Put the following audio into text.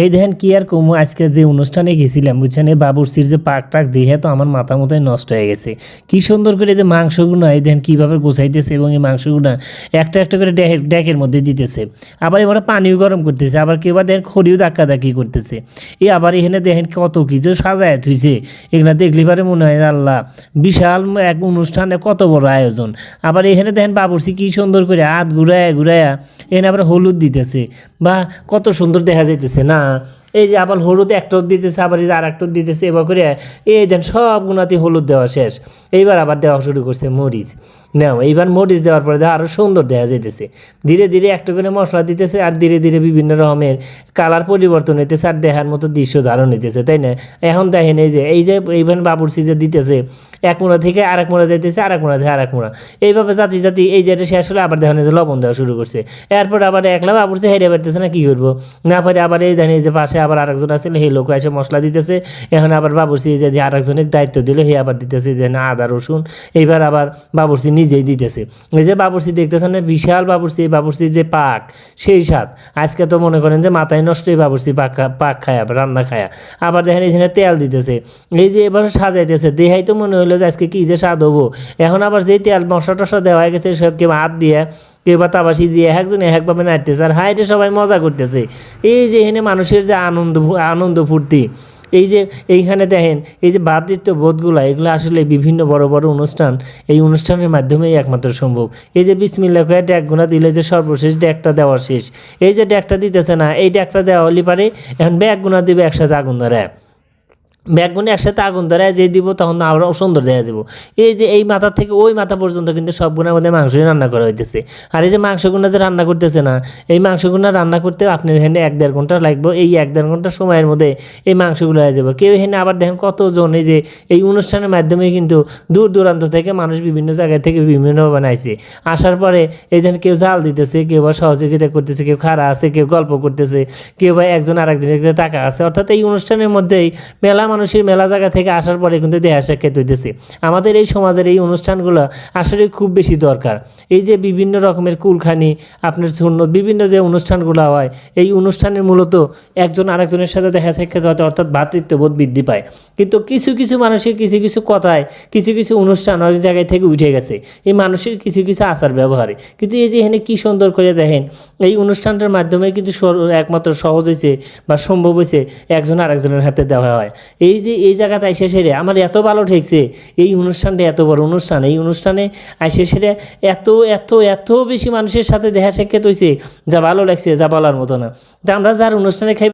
এই দেখেন কি আর কমু, আজকে যে অনুষ্ঠানে গেছিলাম, বুঝছেন? এই বাবুরসির যে পাক টাক দেখে তো আমার মাথা মতোই নষ্ট হয়ে গেছে। কি সুন্দর করে যে মাংসগুলো এই দেখেন কীভাবে গোছাইতেছে এবং এই মাংসগুলো একটা একটা করে ড্যাকের মধ্যে দিতেছে। আবার এবার পানিও গরম করতেছে, আবার কেউ আবার দেখেন খড়িও ধাক্কা ধাক্কি করতেছে। এই আবার এখানে দেখেন কত কিছু সাজায় থুইছে এগুলা দেখলে পারে মনে হয় আল্লাহ, বিশাল এক অনুষ্ঠানে কত বড় আয়োজন। আবার এখানে দেখেন বাবুরসি কি সুন্দর করে হাত ঘুরায় ঘুরায়া, এখানে আবার হলুদ দিতেছে। বা কত সুন্দর দেখা যাইতেছে না? are এই যে আবার হলুদ একটা দিতেছে, আবার এই যে আর একটা দিতেছে, এবার করে এই দেন সব গুণাতে হলুদ দেওয়া শেষ। এইবার আবার দেওয়া শুরু করছে মরিচ। নাও, এইবার মরিচ দেওয়ার পরে আরও সুন্দর দেখা যাইতেছে। ধীরে ধীরে একটা করে মশলা দিতেছে আর ধীরে ধীরে বিভিন্ন রকমের কালার পরিবর্তন হইতেছে আর দেখার মতো দৃশ্য ধারণ হইতেছে, তাই না? এখন দেখেন এই যে এই যে এইভাবে বাবুরসি যে দিতেছে, এক মোড়া থেকে আরেক মোড়া যাইতেছে, আরেক মোড়া থেকে আরেক মোড়া। এইভাবে জাতি জাতি এই যেটা শেষ হলে, আবার দেখেন যে লবণ দেওয়া শুরু করছে। এরপর আবার একলা বাবুরসি হেরে বেড়তেছে না, কী করব? না পারে আবার এই দেখেন এই যে পাশে আবার আরেকজন আছে সেই লোক এসে মশলা দিতেছে। এখন আবার বাবুরসি যে আরেকজনের দায়িত্ব দিলে হে আবার দিতেছে যে না, আদা, রসুন। এইবার আবার বাবুরসি নিজেই দিতেছে। এই যে বাবুরসি দেখতেছেন না, বিশাল বাবুরসি এই বাবুরসির যে পাক, সেই স্বাদ। আজকে তো মনে করেন যে মাথায় নষ্ট এই বাবুরসি পাক পাক খায় রান্না খায়া। আবার দেখেন এখানে তেল দিতেছে। এই যে এবার সাজাইতেছে দেহাই তো মনে হলো যে আজকে কি যে স্বাদ হব। এখন আবার যেই তেল মশলা টশলা দেওয়া হয়ে গেছে, সব কেউ হাত দিয়ে, কেউ বা তাবাসি দিয়ে একজন একভাবে নাড়তেছে। আর হাইটে সবাই মজা করতেছে। এই যে এখানে মানুষের যে আনন্দ আনন্দ ফুর্তি। এই যে এইখানে দেখেন, এই যে বাতৃত্ব বোধগুলো, এগুলো আসলে বিভিন্ন বড় বড় অনুষ্ঠান। এই অনুষ্ঠানের মাধ্যমেই একমাত্র সম্ভব। এই যে বিসমিল্লা কয়ে ড্যাক গুণা দিলে যে সর্বশেষ ড্যাকটা দেওয়া শেষ। এই যে ড্যাকটা দিতেছে না, এই ড্যাকটা দেওয়া হলে পারে, এখন ব্যাগ গুণা দিবে একসাথে আগুন ধরে। ব্যাগগুলো একসাথে আগুন ধরে যে দিব, তখন আরও সুন্দর দেখা যাব এই যে এই মাথা থেকে ওই মাথা পর্যন্ত কিন্তু সবগুলোর মধ্যে মাংসই রান্না করা হইতেছে। আর এই যে মাংসগুলো যে রান্না করতেছে না, এই মাংসগুলো রান্না করতে আপনার এখানে এক দেড় ঘণ্টা লাগবে। এই এক দেড় ঘণ্টা সময়ের মধ্যে এই মাংসগুলো হয়ে যাবে কেউ এখানে আবার দেখেন কতজন এই যে এই অনুষ্ঠানের মাধ্যমে কিন্তু দূর দূরান্ত থেকে মানুষ বিভিন্ন জায়গা থেকে বিভিন্ন বানাইছে। আসার পরে এই যেন কেউ জাল দিতেছে, কেউ বা সহযোগিতা করতেছে, কেউ খাড়া আছে, কেউ গল্প করতেছে, কেউ বা একজন আরেকজনের দিকে টাকা আছে। অর্থাৎ এই অনুষ্ঠানের মধ্যেই মেলা মানুষের মেলা জায়গা থেকে আসার পরে কিন্তু দেহা সাক্ষাৎ হইতেছে। আমাদের এই সমাজের এই অনুষ্ঠানগুলো আসলে খুব বেশি দরকার। এই যে বিভিন্ন রকমের কুলখানি, আপনার সুন্নত বিভিন্ন যে অনুষ্ঠানগুলো হয়, এই অনুষ্ঠানের মূলত একজন আরেকজনের সাথে দেখা সাক্ষাৎ হতে অর্থাৎ ভ্রাতৃত্ববোধ বৃদ্ধি পায়। কিন্তু কিছু কিছু মানুষের কিছু কিছু কথায়, কিছু কিছু অনুষ্ঠান অনেক জায়গায় থেকে উঠে গেছে। এই মানুষের কিছু কিছু আচার ব্যবহারে। কিন্তু এই যে এখানে কী সুন্দর করে দেখেন, এই অনুষ্ঠানটার মাধ্যমে কিন্তু একমাত্র সহজ হয়েছে বা সম্ভব হয়েছে একজন আরেকজনের হাতে দেওয়া হয়। এই যে এই জায়গাতে আইসে সেরে আমার এত ভালো ঠেকছে, এই অনুষ্ঠানটা এত বড় অনুষ্ঠান, এই অনুষ্ঠানে আইসে সেরে এত এত এত বেশি মানুষের সাথে দেখা সাক্ষাৎ হয়েছে যা ভালো লাগছে, যা বলার মতো না। তা আমরা যার অনুষ্ঠানে খাই